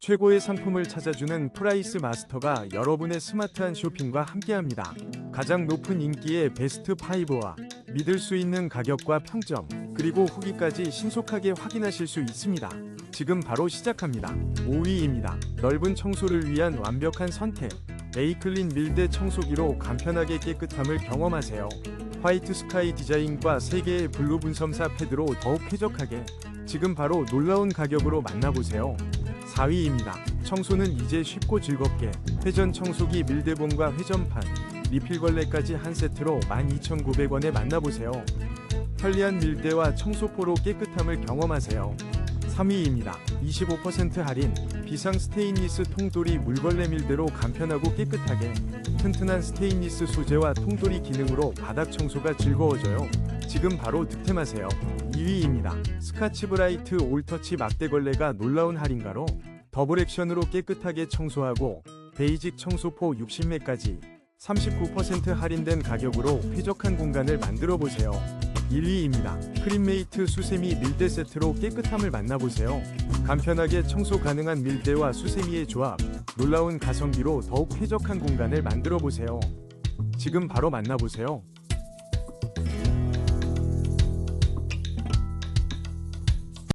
최고의 상품을 찾아주는 프라이스 마스터가 여러분의 스마트한 쇼핑과 함께합니다. 가장 높은 인기의 베스트 5와 믿을 수 있는 가격과 평점, 그리고 후기까지 신속하게 확인하실 수 있습니다. 지금 바로 시작합니다. 5위입니다. 넓은 청소를 위한 완벽한 선택. 에이클린 밀대 청소기로 간편하게 깨끗함을 경험하세요. 화이트 스카이 디자인과 3개의 블루 분섬사 패드로 더욱 쾌적하게 지금 바로 놀라운 가격으로 만나보세요. 4위입니다. 청소는 이제 쉽고 즐겁게 회전 청소기 밀대봉과 회전판, 리필 걸레까지 한 세트로 12,900원에 만나보세요. 편리한 밀대와 청소포로 깨끗함을 경험하세요. 3위입니다. 25% 할인 비상 스테인리스 통돌이 물걸레 밀대로 간편하고 깨끗하게 튼튼한 스테인리스 소재와 통돌이 기능으로 바닥 청소가 즐거워져요. 지금 바로 득템하세요. 2위입니다. 스카치 브라이트 올터치 막대걸레가 놀라운 할인가로 더블 액션으로 깨끗하게 청소하고 베이직 청소포 60매까지 39% 할인된 가격으로 쾌적한 공간을 만들어 보세요. 1위입니다. 크림메이트 수세미 밀대 세트로 깨끗함을 만나보세요. 간편하게 청소 가능한 밀대와 수세미의 조합, 놀라운 가성비로 더욱 쾌적한 공간을 만들어 보세요. 지금 바로 만나보세요.